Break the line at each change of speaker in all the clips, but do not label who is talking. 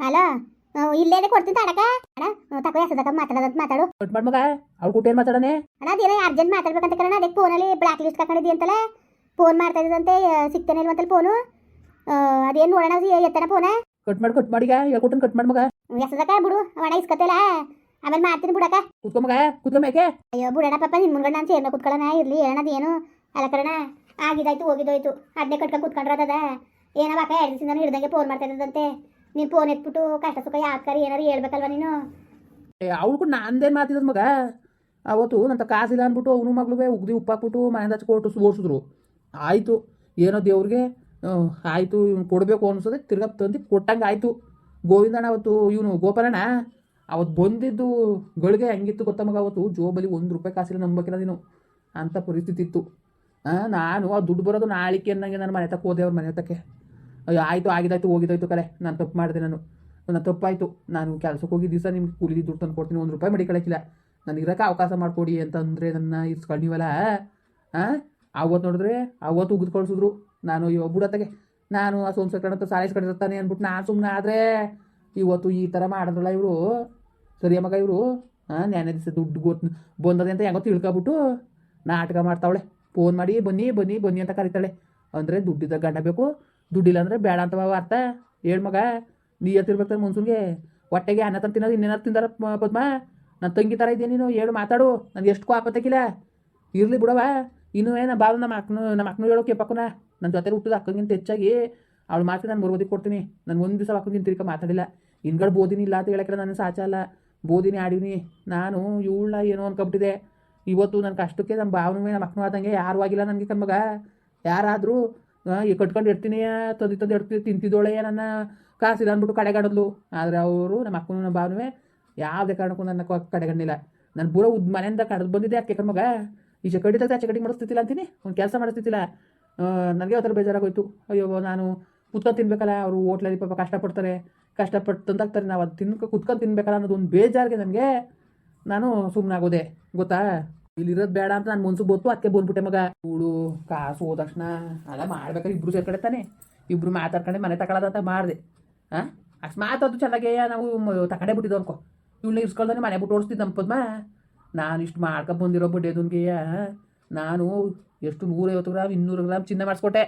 Hello? ಇಲ್ಲೇನೆ ಕೊಡ್ತೀನಿ ತಡಕ ಅಣ್ಣ ತಕೋ ಹೆಸದಕ್ಕ ಮಾತಾಡೋದಂತ ಮಾತಾಡು.
ಕಟ್ ಮಾಡ್ ಮಗ ಅವ್ಳು ಕೊಟ್ಟು ಏನು ಮಾತಾಡನೆ?
ಅಣ್ಣ ಅದೇನೋ ಅರ್ಜೆಂಟ್ ಮಾತಾಡ್ಬೇಕಂತ ಕಣ ಅದಕ್ಕೆ ಫೋನಲ್ಲಿ ಬ್ಲಾಕ್ ಲಿಸ್ಟ್ ಹಾಕೊಂಡಿದ್ದಿ ಅಂತಲ್ಲ. ಫೋನ್ ಮಾಡ್ತಾ ಇದ್ದಂತೆ ಸಿಗ್ತಾನೆ ಇಲ್ವಂತಲ್ಲ ಫೋನು ಅದೇನು ನೋಡೋಣ ಎತ್ತನ ಫೋನ
ಕಟ್ ಮಾಡಿ ಕಟ್ ಮಾಡಿಗ ಹೇಳ್ಕೊಟ್ಟನ್ ಕಟ್ ಮಾಡ್ ಮಗ.
ಹೆಸದಕ್ಕ ಬಿಡು ಅಣ್ಣ ಇಸ್ಕತ್ತಲ್ಲ ಆಮೇಲೆ ಮಾಡ್ತೀನಿ ಬಿಡಕ
ಕುತ್ಕೊ ಮಗ ಕುತ್ಕೊ ಮೇಕೆ
ಅಯ್ಯೋ ಬಿಡೋಣ ಪಾಪ ನಿನ್ ಮುಂದ್ಗಡೆ ನಾನು ಸೇರ್ನ ಕುತ್ಕೊಳ್ಳೋಣ ಇರ್ಲಿ ಹೇಳೋದು ಏನು? ಅಲ್ಲ ಕರಣ ಆಗಿದಾಯ್ತು ಹೋಗಿದೋಯ್ತು ಅದನ್ನೇ ಕಟ್ಕೊಂಡು ಕುತ್ಕೊಂಡ್ರದದ. ಏನೋ ಅಕ್ಕ ಎರಡು ದಿವಸದಿಂದ ಹಿಡ್ದಂಗೆ ಫೋನ್ ಮಾಡ್ತಾ ಇದ್ದಂತೆ ನೀನು ಫೋನ್ ಎತ್ಬಿಟ್ಟು ಕಷ್ಟ ಸುಖ ಯಾಕಾರಿ ಏನಾರು ಹೇಳ್ಬೇಕಲ್ವ ನೀನು?
ಅವ್ಳು ಕೂಡ ನಂದೇನು ಮಾತಿದ್ ಮಗ. ಅವತ್ತು ನಂತ ಕಾಸಿಲ್ಲ ಅಂದ್ಬಿಟ್ಟು ಅವನು ಮಗಳು ಉಗ್ದಿ ಉಪ್ಪು ಹಾಕ್ಬಿಟ್ಟು ಮನೆಯಿಂದ ಹಚ್ಚಿ ಕೊಟ್ಟು ಓಡಿಸಿದ್ರು. ಆಯಿತು, ಏನೋ ದೇವ್ರಿಗೆ ಆಯಿತು, ಇವ್ನು ಕೊಡಬೇಕು ಅನ್ಸೋದೆ ತಿರ್ಗಾ ತಂದು ಕೊಟ್ಟಂಗೆ ಆಯಿತು. ಗೋವಿಂದಣ್ಣ ಅವತ್ತು ಇವನು ಗೋಪಾಲಣ್ಣ ಅವತ್ತು ಬಂದಿದ್ದು ಗಳಿಗೆ ಹೆಂಗಿತ್ತು ಗೊತ್ತ ಮಗ ಅವತ್ತು? ಜೋಬಲ್ಲಿ ಒಂದು ರೂಪಾಯಿ ಕಾಸಿಲ್ಲ ನಂಬಕ್ಕಿಲ್ಲ ನೀನು. ಅಂಥ ಪರಿಸ್ಥಿತಿ ಇತ್ತು. ನಾನು ಆ ದುಡ್ಡು ಬರೋದು ನಾಳಿಕೆ ಅನ್ನಂಗೆ ನಾನು ಮನೆ ತಕ್ಕ ಹೋದೆ ಅವ್ರ ಮನೆ ತಕ್ಕೆ ಅಯ್ಯೋ, ಆಯಿತು ಆಗಿದಾಯ್ತು ಹೋಗಿದಾಯ್ತು ಕಲೆ ನಾನು ತಪ್ಪು ಮಾಡಿದೆ ನಾನು. ನನ್ನ ತಪ್ಪಾಯಿತು. ನಾನು ಕೆಲಸಕ್ಕೆ ಹೋಗಿ ದಿವಸ ನಿಮ್ಗೆ ಕೂಲಿ ದುಡ್ಡು ತಂದು ಕೊಡ್ತೀನಿ, ಒಂದು ರೂಪಾಯಿ ಮಡಿ ಕಳಕಿಲ್ಲ ನನಗೆ ಇರೋಕೆ ಅವಕಾಶ ಮಾಡಿಕೊಡಿ ಅಂತಂದರೆ ನನ್ನ ಇಸ್ಕೊಂಡಿವಲ್ಲ ಹಾಂ ಆವತ್ತು ನೋಡಿದ್ರೆ ಆವತ್ತು ಉಗಿದು ಕಳಿಸಿದ್ರು. ನಾನು ಇವಾಗ ಬಿಡತ್ತಾಗೆ. ನಾನು ಆ ಸೋಮ್ ಕಣಂತ ಸಾಲ ಇಸ್ಕೊಂಡಿರ್ತಾನೆ ಅಂದ್ಬಿಟ್ಟು ನಾನು ಸುಮ್ಮನೆ ಆದರೆ ಇವತ್ತು ಈ ಥರ ಮಾಡಿದ್ರಲ್ಲ ಇವರು? ಸರಿಯ ಮಗ ಇವರು ಹಾಂ ನೆನೆ ದಿವಸ ದುಡ್ಡು ಗೊತ್ತು ಬಂದದೆ ಅಂತ ಹೆಂಗೋ ತಿಳ್ಕೊಬಿಟ್ಟು ನಾಟಕ ಮಾಡ್ತಾವಳೆ. ಫೋನ್ ಮಾಡಿ, ಬನ್ನಿ ಬನ್ನಿ ಬನ್ನಿ ಅಂತ ಕರಿತಾಳೆ. ಅಂದರೆ ದುಡ್ಡಿದ್ದ ಗಂಡ ಬೇಕು ದುಡ್ಡಿಲ್ಲ ಅಂದರೆ ಬೇಡ ಅಂತ ಅರ್ಥ? ಹೇಳು ಮಗ, ನೀ ಎತ್ತಿರ್ಬೇಕು ಮನ್ಸೂನ್ಗೆ ಹೊಟ್ಟೆಗೆ ಅನ್ನ ತಂದು ತಿನ್ನೋದು ಇನ್ನೇನಾರು ತಿಂದಾರ ಪದ್ಮ? ನನ್ನ ತಂಗಿ ಥರ ಇದ್ದೀನಿ ನೀನು? ಹೇಳು ಮಾತಾಡು. ನನಗೆ ಎಷ್ಟು ಆಪತ್ತಕ್ಕಿಲ್ಲ ಇರಲಿ ಬಿಡವ ಇನ್ನೂ ಏನು ಬಾವು ನಮ್ಮ ಅಕ್ಕನು ನಮ್ಮ ಅಕ್ಕನು ಹೇಳೋ ಕೆಪ್ಪಕ್ಕನ ನನ್ನ ಜೊತೆ ಹುಟ್ಟಿದ ಅಕ್ಕಂಗಿಂತ ಹೆಚ್ಚಾಗಿ ಅವಳು ಮಾತ್ರ ನಾನು ಮರುಗೋದಿಗೆ ಕೊಡ್ತೀನಿ. ನಾನು ಒಂದು ದಿವಸ ಅಕ್ಕನಿಗಿಂತ ತಿರ್ಕ ಮಾತಾಡಿಲ್ಲ. ಹಿಂದ್ಗಡೆ ಬೋದಿನಿ ಇಲ್ಲ ಅಂತ ಹೇಳಕ್ಕೆ ನಾನು ಸಾಚ ಅಲ್ಲ. ಬೋದಿನಿ ಆಡಿನಿ ನಾನು ಇವಳ ಏನೋ ಅನ್ಕೊಬಿಟ್ಟಿದೆ ಇವತ್ತು ನನ್ನ ಕಷ್ಟಕ್ಕೆ ನಮ್ಮ ಭಾವನೂ ನಮ್ಮ ಅಕ್ಕನೂ ಆದಂಗೆ ಯಾರು ಆಗಿಲ್ಲ ನನಗೆ ಕಣ್ಮಗ ಯಾರಾದರೂ ಕಟ್ಕೊಂಡು ಇರ್ತೀನಿ ತಂದು ತಂದು ಇಡ್ತೀನಿ, ತಿಂತಿದ್ದೋಳೆ ನನ್ನ ಕಾಸಿಲ್ಲ ಅಂದ್ಬಿಟ್ಟು ಕಡೆಗಡದ್ಲು. ಆದರೆ ಅವರು ನಮ್ಮ ಅಕ್ಕನೂ ನಮ್ಮ ಭಾವನೂ ಯಾವುದೇ ಕಾರಣಕ್ಕೂ ನನ್ನ ಕಡೆಗಣ್ಣಿಲ್ಲ ನಾನು ಬುರ ಉದ್, ಮನೆಯಿಂದ ಕಡ್ದು ಬಂದಿದ್ದೆ ಅಕ್ಕ ಮಗ ಈ ಚಕಡಿ ತೆಗ್ದು ಆಚೆ ಕಡಿ ಮಾಡಿಸ್ತಿಲ್ಲ ಅಂತೀನಿ. ಒಂದು ಕೆಲಸ ಮಾಡಿಸ್ತಿಲ್ಲ ನನಗೆ ಯಾವ ಥರ ಬೇಜಾರಾಗೋಯ್ತು. ಅಯ್ಯೋ, ನಾನು ಕುತ್ಕೊಂಡು ತಿನ್ಬೇಕಲ್ಲ, ಅವರು ಹೋಟ್ಲಲ್ಲಿ ಪಾಪ ಕಷ್ಟಪಡ್ತಾರೆ. ಕಷ್ಟಪಟ್ಟು ತಂದಾಗ್ತಾರೆ ನಾವು ಅದು ತಿನ್ಕೊ, ಕುತ್ಕೊಂಡು ತಿನ್ಬೇಕಲ್ಲ ಅನ್ನೋದು ಒಂದು ಬೇಜಾರಿಗೆ ನನಗೆ ನಾನು ಸುಮ್ಮನಾಗೋದೆ ಗೊತ್ತಾ? ಇಲ್ಲಿರೋದು ಬೇಡ ಅಂತ ನಾನು ಮನ್ಸು ಗೊತ್ತು ಅದಕ್ಕೆ ಬಂದ್ಬಿಟ್ಟೆ ಮಗ. ನೋಡು, ಕಾಸು ಹೋದ ತಕ್ಷಣ ಅಲ್ಲ ಮಾಡ್ಬೇಕಾದ್ರೆ ಇಬ್ರು ಸೇರ್ಕಡೆ ತಾನೆ. ಇಬ್ರು ಮಾತಾಡ್ಕೊಂಡೆ ಮನೆ ತಗೊಳ್ಳೋದಂತ ಮಾಡಿದೆ. ಹಾಂ ಅಷ್ಟು ಅದು ಚೆನ್ನಾಗೇ, ನಾವು ತಕಡೆ ಬಿಟ್ಟಿದ್ದು ಅನ್ಕೋ. ಇವಳನ್ನ ಇಸ್ಕೊಳ್ದಾನೆ ಮನೆ ಬಿಟ್ಟು ಓಡಿಸ್ತಿದ್ದೆ ಅನ್ಪದ್ಮ ನಾನು ಇಷ್ಟು ಮಾಡ್ಕೊಂಡು ಬಂದಿರೋ ಬಡ್ಡೆದನ್ಗೆ ನಾನು ಎಷ್ಟು ನೂರೈವತ್ತು ಗ್ರಾಮ್, ಇನ್ನೂರು ಗ್ರಾಮ್ ಚಿನ್ನ ಮಾಡಿಸ್ಕೊಟ್ಟೆ.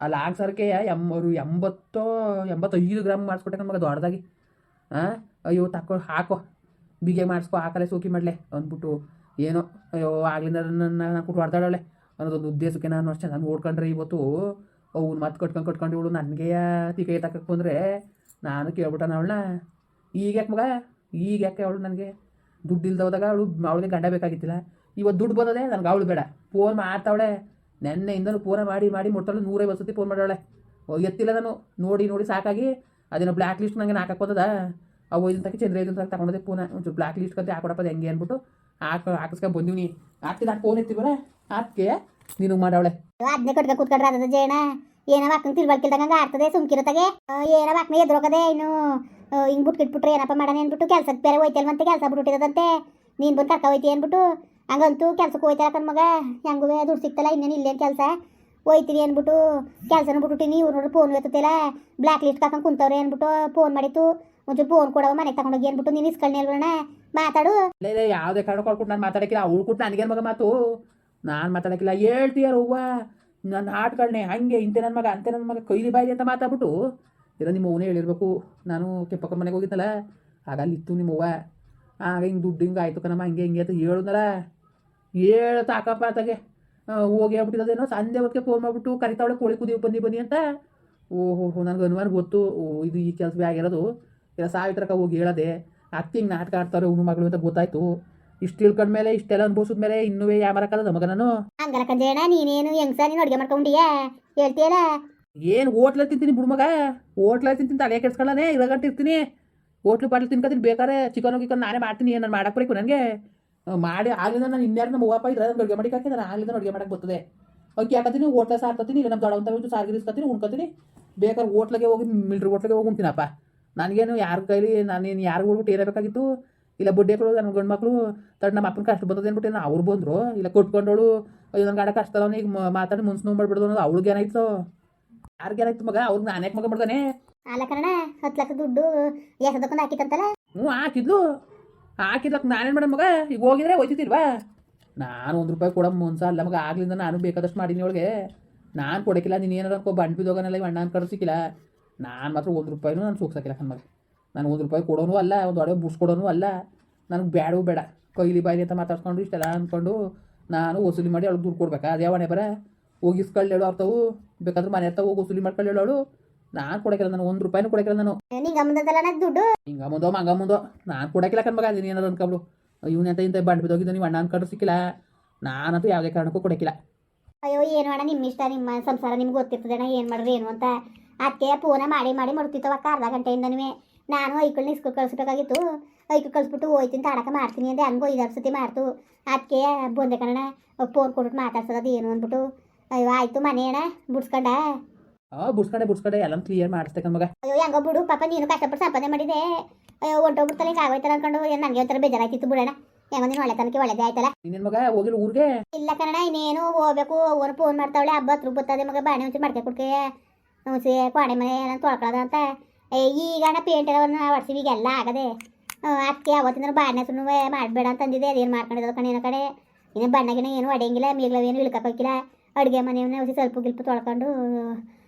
ಆ ಲಾಂಗ್ ಸರ್ಕೆ ಎಂಬರು, ಎಂಬತ್ತೋ, ಎಂಬತ್ತೈದು ಗ್ರಾಮ್ ಮಾಡಿಸ್ಕೊಟ್ಟೆ ನಮಗೆ ದೊಡ್ಡದಾಗಿ. ಹಾಂ ಅಯ್ಯೋ ತಕ್ಕೊ ಹಾಕೋ. ಬಿಗೆ ಮಾಡಿಸ್ಕೊ ಹಾಕಲೆ ಸೋಕಿ ಮಾಡಲೆ, ಅಂದ್ಬಿಟ್ಟು. ಏನೋ, ಅಯ್ಯೋ, ಆಗ್ಲಿಂದ ನಾನು ಕೊಟ್ಟು ಹೊಡ್ದಾಡೋಳೆ ಅನ್ನೋದೊಂದು ಉದ್ದೇಶಕ್ಕೆ ನಾನು ಅಷ್ಟು. ಚೆನ್ನಾಗಿ ಓಡ್ಕೊಂಡ್ರೆ ಇವತ್ತು ಅವ್ನು ಮತ್ತೆ ಕಟ್ಕೊಂಡು ಕಟ್ಕೊಂಡು ಇವಳು ನನಗೆ ಕೈ ತಕ್ಕಕ್ಕೆ ಬಂದರೆ ನಾನು ಕೇಳ್ಬಿಟ್ಟಾನ ಅವಳನ್ನ. ಈಗ ಯಾಕೆ ಮಗ? ಈಗ ಯಾಕೆ ಅವಳು ನನಗೆ? ದುಡ್ಡು ಇಲ್ದೋದಾಗ ಅವಳು, ಅವಳಿಗೆ ಗಂಡ ಬೇಕಾಗಿತ್ತಿಲ್ಲ. ಇವತ್ತು ದುಡ್ಡು ಬಂದದೆ, ನನಗೆ ಅವಳು ಬೇಡ. ಫೋನ್ ಮಾಡ್ತಾವಳೆ. ನೆನ್ನೆಯಿಂದನೂ ಫೋನ ಮಾಡಿ ಮಾಡಿ ಮುಟ್ಟಲು ನೂರೈವತ್ತು ಸತಿ ಫೋನ್ ಮಾಡಾಳೆ ಎತ್ತಿಲ್ಲ ನಾನು. ನೋಡಿ ನೋಡಿ ಸಾಕಾಗಿ. ಅದೇನೋ ಬ್ಲ್ಯಾಕ್ ಲಿಸ್ಟ್ ನನಗೆ ಹಾಕಕ್ಕೆ ಬಂದದ? ಅವು ಇದನ್ನ ತಕ್ಕ ಚಂದ್ರ ಇದನ್ನ ತಗೊಂಡೋದೆ ಪೂನ ಒಂಚೂರು ಬ್ಲ್ಯಾಕ್ ಲಿಸ್ಟ್ ಕತೆ ಹಾಕೊಡಪ್ಪ ಅದು ಹೆಂಗೆ ಅಂದ್ಬಿಟ್ಟು ಹಾಕ ಹಾಕಿಸ್ಕೊಂಡು ಬಂದಿವ್ನಿ. ಆಗ್ತಿಲ್ಲ ಫೋನ್ ಎತ್ತಿಬರ ಅದಕ್ಕೆ ನೀನು ಮಾಡವಳೆ.
ಅದನ್ನೇ ಕಟ್ಕ ಕುತ್ಕೊಂಡ್ರೆ ಅದ ಜೇಣ ಏನವ ಅಕ್ಕನ ತಿಳ್ಬಳ್ಕಿಲ್ದಂಗ ಆಗ್ತದೆ ಸುಮ್ಕಿರತ್ತಾಗೆ ಏನವ ಅಕ್ಕನ ಎದ್ರೋಗದೆ ಇನ್ನು ಹಿಂಗ್ ಬಿಟ್ಟು ಕಿಟ್ಬಿಟ್ರೆ ಏನಪ್ಪ ಮಾಡೋಣ ಅಂದ್ಬಿಟ್ಟು ಕೆಲ್ಸಕ್ಕೆ ಬೇರೆ ಹೋಯ್ತಲ್ವಂತೆ ಕೆಲಸ ಬಿಟ್ಬಿಟ್ಟಿರೋದಂತೆ ನೀನು ಬಂದು ಕರ್ಕ ಹೋಯ್ತಿ ಅಂದ್ಬಿಟ್ಟು, ಹಂಗಂತೂ ಕೆಲ್ಸಕ್ಕೆ ಹೋಯ್ತಾರ ಕಣ್ ಮಗ. ಹೆಂಗೂ ದುಡ್ಡು ಸಿಗ್ತಲ್ಲ, ಇನ್ನೇನು ಇಲ್ಲೇನು ಕೆಲಸ. ಹೋಯ್ತೀನಿ ಅಂದ್ಬಿಟ್ಟು, ಕೆಲಸನ ಬಿಟ್ಬಿಟ್ಟಿನಿ, ಇವ್ರು ಫೋನ್ ಎತ್ತಲ್ಲ ಬ್ಲ್ಯಾಕ್ ಲಿಸ್ಟ್ ಹಾಕೊಂಡು ಕುಂತವ್ರೆ ಅಂದ್ಬಿಟ್ಟು ಫೋನ್ ಮಾಡಿತ್ತು. ಒಂಚೂರು ಫೋನ್ ಕೊಡವ, ಮನೆಗೆ ತಗೊಂಡೋಗಿ ಬಿಟ್ಟು ನೀನು ಇಸ್ಕಳ್ನಿ ಅಲ್ವಣ್ಣ ಮಾತಾಡು.
ಇಲ್ಲ ಯಾವುದೇ ಕಾರಣ ಕೊಡ್ಕೊಟ್ಟು ನಾನು ಮಾತಾಡಕಿಲ್ಲ ಅವಳು ಕೊಟ್ಟು ನನಗೇನು ಮಗ ಮಾತು? ನಾನು ಮಾತಾಡಕಿಲ್ಲ ಹೇಳ್ತೀಯಾರ ಹೂವ ನನ್ನ ಆಟ್ಗಳನ್ನೇ ಹಂಗೆ, ಇಂತೆ ನನ್ನ ಮಗ, ಅಂತೆ ನನ್ನ ಮಗ ಕೈಲಿ ಬಾಯಿ ಅಂತ ಮಾತಾಡ್ಬಿಟ್ಟು. ಇರೋ ನಿಮ್ಮ ಅವನೇ ಹೇಳಿರ್ಬೇಕು. ನಾನು ಕೆಪ್ಪಕ್ಕ ಮನೆಗೆ ಹೋಗಿದ್ದಲ್ಲ ಆಗ ಅಲ್ಲಿ ಇತ್ತು ನಿಮ್ಮ ಅವ್ವ. ಆಗ ಹಿಂಗೆ ದುಡ್ಡು ಹಿಂಗೆ ಆಯ್ತು ಕಣಮ್ಮ, ಹಂಗೆ ಹಿಂಗೆ ಅಂತ ಹೇಳಿದ್ರ ಹೇಳ ತಾಕಪ್ಪ ಆತಾಗೆ ಹೋಗಿ ಹೇಳ್ಬಿಟ್ಟಿರೋದೇನೋ ಸಂಜೆ ಹೊತ್ತಿಗೆ ಫೋನ್ ಮಾಡಿಬಿಟ್ಟು, ಕರಿತಾವಳೆ, ಕೋಳಿ ಕುದಿ ಬನ್ನಿ ಬನ್ನಿ ಅಂತ. ಓಹೋ ನನಗೆ ಅನುಮಾನ ಗೊತ್ತು. ಓ, ಇದು ಈ ಕೆಲಸವೇ ಆಗಿರೋದು. ಇಲ್ಲ ಸಾವಿತ್ರಕ ಹೋಗಿ ಹೇಳದೆ ಅತ್ತಿಂಗ್ ನಾಟಕ ಆಡ್ತಾರೆ ಹುಣ್ಣು ಮಗಳು ಅಂತ ಗೊತ್ತಾಯ್ತು. ಇಷ್ಟು ತಿಳ್ಕೊಂಡ್ಮೇಲೆ ಇಷ್ಟೆಲ್ಲ ಅನ್ಭವಿಸಿದ ಮೇಲೆ ಇನ್ನೂ ಯಾಮರಕ್ಕದ ಮಗ ನಾನು
ಹಂಗಲ್ಲ ಕಂಜೇಣ ನೀನೇನು ಹೆಂಗ್ಸ ನೀನು ಅಡುಗೆ ಮಾಡ್ಕೊಂಡಿಯಾ ಹೇಳ್ತೀಯಲ್ಲ?
ಏನು ಹೋಟ್ಲ ತಿಂತೀನಿ ಬಿಡು ಮಗ. ಹೋಟ್ಲ ತಿಂತೀನಿ ತಲೆ ಕೆಡ್ಸ್ಕೊಳ್ಳಾನೆ ಇರಗಂಟ ಇರ್ತೀನಿ. ಹೋಟ್ಲು ಪಾಟ್ಲು ತಿನ್ಕೊತೀನಿ ಬೇಕಾದ್ರೆ ಚಿಕನ್ ಗಿಕನ್ ನಾನೇ ಮಾಡ್ತೀನಿ ನಾನು ಮಾಡಕ್ಕೆ ನನಗೆ? ಮಾಡಿ ಆಗಿಂದ ನಾನು ಇನ್ಯಾರು ನಮ್ಮ ಅಪ್ಪ ಇದ್ರೆ ನಾನು ಅಡುಗೆ ಹಾಕಿ ನಾನು ಆಗ್ಲಿಂದ ಅಡುಗೆ ಮಾಡಕ್ಕೆ ಬರ್ತದೆ. ಅಕ್ಕಿ ಹಾಕತ್ತೀನಿ ಹೋಟ್ಲ ಸಾರ್ತೀನಿ ಇಲ್ಲ ನಮ್ಮ ದೊಡ್ಡ ಅಂತ ಒಂದು ಸಾರಿಗೆ ಇಸ್ಕೊತೀನಿ ಉಣ್ಕೊತೀನಿ ಬೇಕಾದ್ರೆ ಹೋಟ್ಲಿಗೆ ಹೋಗಿ ಮಿಲ್ಟ್ರಿ ಹೋಟ್ಲಗೆ ಹೋಗಿ ಉಣ್ತೀನಪ್ಪ. ನನಗೇನು ಯಾರ ಕೈಲಿ ನಾನೇನು ಯಾರು ಹೋಗ್ಬಿಟ್ಟು ಏರಬೇಕಾಗಿತ್ತು ಇಲ್ಲ ಬಡ್ಡೆಗಳು ನನ್ನ ಗಂಡು ಮಕ್ಕಳು ತಡ ನಮ್ಮ ಅಪ್ಪನ ಕಷ್ಟ ಬಂದದ ಅಂದ್ಬಿಟ್ಟು ಅವ್ರು ಬಂದರು. ಇಲ್ಲ ಕೊಟ್ಕೊಂಡವಳು ಅಯ್ಯೋ ನನ್ನ ಗಾಡ ಕಷ್ಟ ಅಲ್ಲ ಈಗ ಮಾತಾಡಿ ಮುನ್ಸು ನೋವು ಮಾಡ್ಬಿಡ್ದು ಅನ್ನೋದು ಅವ್ಳಿಗೆ ಏನಾಯ್ತು? ಯಾರಿಗೆ ಏನಾಯ್ತು ಮಗ? ಅವ್ರಿಗೆ ನಾನೇ ಮಗ ಮಾಡ್ದಾನೆ
ಅಲ್ಲ ಕಣ ಹತ್ತು ಲಕ್ಷ ದುಡ್ಡು ಹಾಕಿತ್ತಂತಲ್ಲ?
ಹ್ಞೂ ಹಾಕಿದ್ಲು. ಹಾಕಿದ್ಲಕ್ ನಾನೇನು ಮೇಡಮ್ ಮಗ? ಈಗ ಹೋಗಿದ್ರೆ ಹೋಯ್ತಿದ್ದಿಲ್ವಾ ನಾನು ಒಂದು ರೂಪಾಯಿ ಕೊಡೋ ಮುನ್ಸ ಅಲ್ಲ ಮಗ ಆಗ್ಲಿಂದ ನಾನು ಬೇಕಾದಷ್ಟು ಮಾಡೀನಿ ಅವಳಿಗೆ. ನಾನು ಕೊಡಕ್ಕಿಲ್ಲ ನೀನು ಏನಾರು ಅನ್ಕೋ ಬಂಡು ಬಿದ್ದೋಗನಲ್ಲ ಇವ್ ಅಣ್ಣ ಅನ್ಕೊಂಡು ಸಿಕ್ಕಿಲ್ಲ. ನಾನು ಮಾತ್ರ ಒಂದು ರೂಪಾಯಿನೂ ನಾನು ಸೂಕ್ಸಾಕಿಲ್ಲ ಕಣ್ ಮಗ. ನಾನು ಒಂದು ರೂಪಾಯಿ ಕೊಡೋನು ಅಲ್ಲ ಒಂದು ಒಡವೆ ಬುಡ್ಸ್ಕೊಡೋನು ಅಲ್ಲ. ನನಗೆ ಬೇಡವೂ ಬೇಡ. ಕೈಲಿ ಬಾಯಿ ಅಂತ ಮಾತಾಡ್ಸ್ಕೊಂಡು ಇಷ್ಟೆಲ್ಲ ಅಂದ್ಕೊಂಡು ನಾನು ವಸೂಲಿ ಮಾಡಿ ಅವಳು ದುಡ್ಡು ಕೊಡ್ಬೇಕಾ? ಅದೇ ಅವಣೆ ಬರ? ಹೋಗಿಸ್ಕೊಳ್ಳೇಳು ಅವ್ರತವು ಬೇಕಾದ್ರೆ ಮನೆ ಹತ್ತ ಹೋಗಿ ವಸೂಲಿ ಮಾಡ್ಕೊಳ್ಳೇಳು ಅವಳು. ನಾನು ಕೊಡಕ್ಕಿಲ್ಲ ನಾನು ಒಂದು ರೂಪಾಯಿನೂ ಕೊಡಕ್ಕಿಲ್ಲ ನಾನು.
ದುಡ್ಡು.
ಹಿಂಗ ಮುಂದೋ ಮಂಗ ಮುಂದೋ ನಾನು ಕೊಡಕ್ಕಿಲ್ಲ ಕಣ್ ಮಗ. ನೀನು ಏನಾದ್ರು ಅನ್ಕೊಬ್ಳು. ಇವನ ಅಂತ ಇಂತ ಬಂಡ್ ಬಿದ್ದೋಗಿದ್ದು ನೀವು ಅಣ್ಣ ಅನ್ಕೊಂಡು ಸಿಕ್ಕಿಲ್ಲ. ನಾನಂತೂ ಯಾವುದೇ ಕಾರಣಕ್ಕೂ ಕೊಡಕ್ಕಿಲ್ಲ.
ಅಯ್ಯೋ ಏನು ಅಣ್ಣ ನಿಮ್ಮ ಇಷ್ಟ ನಿಮ್ಮ ಸಂಸಾರ ನಿಮ್ಗೆ ಗೊತ್ತಿರ್ತದೆ ಅಣ್ಣ ಏನು ಮಾಡ್ರಿ ಏನು ಅಂತ. ಅದಕ್ಕೆ ಫೋನ ಮಾಡಿ ಮಾಡಿ ಮಡ್ತಿತ್ತವಕ್ಕ ಅರ್ಧ ಗಂಟೆಯಿಂದನೂ ನಾನು ಐಕಳನ್ನ ಇಸ್ಕೂಲ್ ಕಳಿಸ್ಬೇಕಾಗಿತ್ತು. ಐಕಲ್ ಕಳಿಸ್ಬಿಟ್ಟು ಹೋಯ್ತೀನಿ ತಾಡಕ ಮಾಡ್ತೀನಿ ಅಂದೆ. ಹಂಗೋ ಐದಾರು ಸತಿ ಮಾಡ್ತು. ಅದಕ್ಕೆ ಬಂದೆ ಕಣ ಫೋನ್ ಕೊಟ್ಬಿಟ್ಟು ಮಾತಾಡ್ಸೋದು ಏನು ಅಂದ್ಬಿಟ್ಟು. ಅಯ್ಯೋ ಆಯ್ತು ಮನೆ ಅಣ್ಣ ಬಿಡ್ಸ್ಕೊಂಡ?
ಬುಡ್ಸ್ಕಡೆ ಬುಡ್ಸ್ಕಡೆ. ಎಲ್ಲ ಕ್ಲಿಯರ್ ಮಾಡಿಸ್ತೇಕ ಮಗ.
ಅಯ್ಯೋ ಹೆಂಗೋ ಬಿಡು. ಪಾಪ ನೀನು ಕಷ್ಟಪಟ್ಟು ಸಂಪಾದನೆ ಮಾಡಿದೆ. ಅಯ್ಯೋ ಹೊಂಟೋಗ್ಬಿಡ್ತಲ್ಲ ಹಿಂಗೆ ಆಗೋಯ್ತಾರ ಅನ್ಕೊಂಡು. ಏನು ನನಗೆ ಒಂಥರ ಬೇಜಾರಾಯ್ತಿತ್ತು ಬಿಡೋಣ ಹೆಂಗೋ ನೀನು ಒಳ್ಳೆತನಕ್ಕೆ ತನಕ ಒಳ್ಳೆದೇ ಆಯ್ತಲ್ಲ.
ನಿನ್ನ ಮಗ ಹೋಗಿಲ್ಲ ಊರಿಗೆ?
ಇಲ್ಲ ಕಣ ಇನ್ನೇನು ಹೋಗ್ಬೇಕು. ಅವನು ಫೋನ್ ಮಾಡ್ತಾವಳೆ. ಹಬ್ಬ ಹತ್ರ ಬರ್ತದೆ ಮಗ. ಬಾಣೆ ಒಂಚೂರು ಮಾಡ್ಕೆ ಕುಡ್ಕೆ. ಹುಸಿ ಕೋಣೆ ಮನೆ ತೊಳ್ಕೊಳ್ಳೋದು ಅಂತ ಏ ಈಗಣ ಪೇಂಟ್ ಹೊಡ್ಸಿವಿ ಈಗ ಎಲ್ಲ ಆಗದೆ ಅದಕ್ಕೆ ಅವತ್ತಿನ ಬಾಣೆ ಸುಮ್ಮನೆ ಮಾಡಬೇಡ ಅಂತ ಅಂದಿದೆ ಅದೇನು ಮಾಡ್ಕೊಂಡಿದ್ದು ಕಣ್ಣಿನ ಕಡೆ ಇನ್ನು ಬಣ್ಣಗಿನ ಏನು ಹೊಡೆಯಂಗಿಲ್ಲ ಮೀಗ್ಲವೇನು ಇಳ್ಕೊಕ್ಕಿಲ್ಲ ಅಡುಗೆ ಮನೆಯನ್ನ ಹೊಸಿ ಸ್ವಲ್ಪ ಗಿಲ್ಪ ತೊಳ್ಕೊಂಡು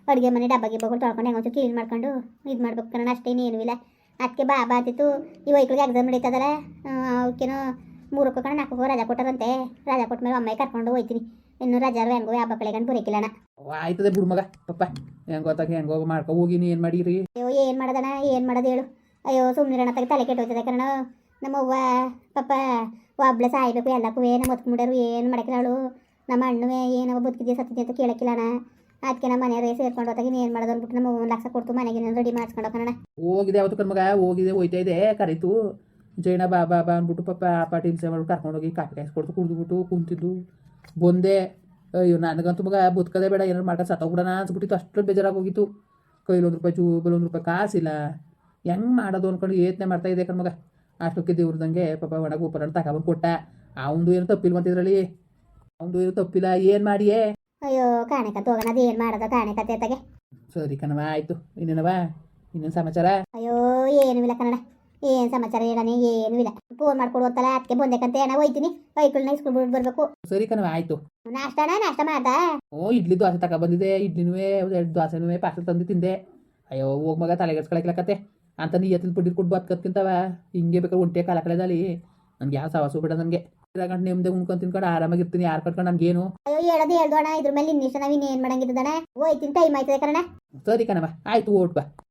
ಅಡುಗೆ ಮನೆ ಡಬ್ಬ ಗಿಬ್ಬಗಳು ತೊಳ್ಕೊಂಡು ಹೆಂಗೆ ಒಂಚೂರು ಕ್ಲೀನ್ ಮಾಡ್ಕೊಂಡು ಇದು ಮಾಡ್ಬೇಕು ಕಣ ಅಷ್ಟೇ ಇನ್ನೇನು ಇಲ್ಲ ಅದಕ್ಕೆ ಬಾ ಬಾ ಅಂತಿತ್ತು ಈ ವೈಕ್ಳಿಗೆ ಎಕ್ಸಾಮ್ ನಡೀತದಲ್ಲ ಅವಕ್ಕೇನೋ ಮೂರಕ್ಕೂ ಕಣ ನಾಲ್ಕು ರಜಾ ಕೊಟ್ಟಾರಂತೆ ರಜಾ ಕೊಟ್ಟ ಮೇಲೆ ಅಮ್ಮಾಯಿ ಕರ್ಕೊಂಡು ಹೋಯ್ತೀನಿ ಇನ್ನು ರಜಾ ಹೆಂಗೋ ಹಬ್ಬ ಕಳೆಗಂಡು ಬರೋಕಿಲ್ಲಣ್ಣ
ಓ, ಆಯ್ತದೆ ಬಿಡು ಮಗ ಪಪ್ಪ. ಹೆಂಗೆ ಗೊತ್ತಾಗ ಹೆಂಗೋ ಮಾಡ್ಕೊ ಹೋಗಿ ನೀ ಏನು ಮಾಡಿರಿ
ಅಯ್ಯೋ ಏನು ಮಾಡೋದಣ್ಣ ಏನು ಮಾಡೋದು ಹೇಳು. ಅಯ್ಯೋ ಸುಮ್ಮನಿರಣ ತಗ ತಲೆ ಕೆಟ್ಟೋಯ್ತದೆ ಕಣ ನಮ್ಮ ಅವ್ವ ಪಪ್ಪ ಒಬ್ಳೆ ಸಾಯ್ಬೇಕು ಎಲ್ಲಕ್ಕೂ ನಮ್ಮ ಹೊತ್ಕೊಂಡ್ಬಿಡೋರು ಏನು ಮಾಡಕ್ಕಿಲ್ಲ ನಮ್ಮ ಅಣ್ಣವೇ ಏನೋ ಬದುಕಿದ್ಯಾ ಸತ್ತಿದ್ಯಾ ಅಂತ ಕೇಳಕ್ಕಿಲ್ಲಣ ಅದಕ್ಕೆ ನಮ್ಮ ಮನೆಯವರೇ ಸೇರ್ಕೊಂಡು ಹೋದಾಗ ಏನು ಮಾಡೋದು ಅಂದ್ಬಿಟ್ಟು ನಮ್ಮ ಒಂದು ಲಕ್ಷ ಕೊಡ್ತು ಮನೆಗೆ ರೆಡಿ ಮಾಡಿಸ್ಕೊಂಡು ಕಣ
ಹೋಗಿದೆ ಯಾವತ್ತು ಕಣ್ಮಗ ಹೋಗಿದೆ ಹೋಯ್ತಾ ಇದೆ ಕರೀತು. ಜೈನ ಬಾ ಬಾ ಅಂದ್ಬಿಟ್ಟು ಪಾಪ ಆ ಪಾಟಿ ಹಿಂಸೆ ಮಾಡ್ಬಿಟ್ಟು ಕರ್ಕೊಂಡೋಗಿ ಕಾಫಿ ಕಾಯಿಸಿ ಕೊಡ್ತು ಕುಡಿದ್ಬಿಟ್ಟು ಕುಂತಿದ್ದು ಬಂದೆ ಅಯ್ಯೋ ನನಗಂತೂ ಮಗ ಬದುಕದೇ ಬೇಡ ಏನಾರು ಮಾಡ್ಕೊಂಡು ಸತ್ತೋಗ್ಬಿಡೋಣ ಅನ್ಸ್ಬಿಟ್ಟಿತ್ತು. ಅಷ್ಟು ಬೇಜಾರಾಗೋಗಿತ್ತು. ಕೈಲಿ ಒಂದು ರೂಪಾಯಿ ಚೂ ಒಂದು ರೂಪಾಯಿ ಕಾಸಿಲ್ಲ. ಹೆಂಗೆ ಮಾಡೋದು ಅನ್ಕೊಂಡು ಯೋಚನೆ ಮಾಡ್ತಾ ಇದೆ ಕಣ್ ಮಗ. ಅಷ್ಟಕ್ಕೆ ದೇವ್ರದಂಗೆ ಪಾಪ ಒಣ ಗೋಪುರ ತಗೊಂಡು ಕೊಟ್ಟ. ಅವಂದು ಏನು ತಪ್ಪಿಲ್ವಂತಿದ್ರಲ್ಲಿ ಅವಂದು ಏನು ತಪ್ಪಿಲ್ಲ ಏನು ಮಾಡಿಯೇ?
ಅಯ್ಯೋ ಕಾಣೆಕಂತ ಹೋಗೋಣ ಅದು ಏನು ಮಾಡೋದು ಕಾಣೆಕತ್ತೆ ತಗೆ
ಸರಿ ಕಣವ ಆಯಿತು. ಇನ್ನೇನವ ಇನ್ನೇನು ಸಮಾಚಾರ?
ಅಯ್ಯೋ ಏನು ಇಲ್ಲ ಕನ್ನಡ ಏನು ಸಮಾಚಾರ ಹೇಳನೆ ಏನೂ ಇಲ್ಲ. ಫೋನ್ ಮಾಡ್ಕೊಡು ಅಂತಲ್ಲ ಅದಕ್ಕೆ ಬಂದೇಕಂತ ಅಣ್ಣ. ಹೋಯ್ತೀನಿ. ಬೈಕುಳನ್ನ ಇಸ್ಕೊಂಡು ಬಿಟ್ಟು ಬರಬೇಕು.
ಸರಿ ಕಣ ಆಯ್ತು.
ನಾಷ್ಟ ನಾಷ್ಟ ಮಾಡ್ದ?
ಓ ಇಡ್ಲಿ ದೋಸೆ ಬಂದಿದೆ ಇಡ್ಲಿನೂ ಎರಡು ದೋಸೆನೂ ಪಾರ್ಸಲ್ ತಂದು ತಿಂದೆ. ಅಯ್ಯೋ ಹೋಗ್ ಮಗ ತಲೆಗೆಡ್ಸ್ಕೊಳಕ್ಲಕತ್ತೆ ಅಂತ ನೀ ಎತ್ತಿನ ಪುಡಿ ಕೊಟ್ಟು ಬತ್ಕತ್ಕಿಂತವ ಹಿಂಗೆ ಬೇಕಾದ್ರೆ ಒಂಟೆ ಕಾಲ ಕಳೆದಲ್ಲಿ ನನಗೆ ಯಾವ ಸವಾಸು ಬಿಡ ನನಗೆ ಗಂಟೆ ನಿಮ್ದೆ ಉಣ್ಕೊಂಡು ತಿನ್ಕೊಂಡು ಆರಾಮಾಗಿರ್ತೀನಿ ಯಾರು ಕಟ್ಕೊಂಡು ನನಗೇನು
ಅಯ್ಯೋ ಹೇಳೋದು ಹೇಳ್ದೋಣ ಇದ್ರ ಮೇಲೆ ಇನ್ನಿಷ್ಟ ನಾವು ಇನ್ನೇನು ಮಾಡಂಗಿದ್ದಣ ಹೋಯ್ತೀನಿ ಟೈಮ್ ಆಯ್ತದೆ ಕರಣ
ಸರಿ ಕಣವ ಆಯ್ತು ಓಟ್ ಬಾ.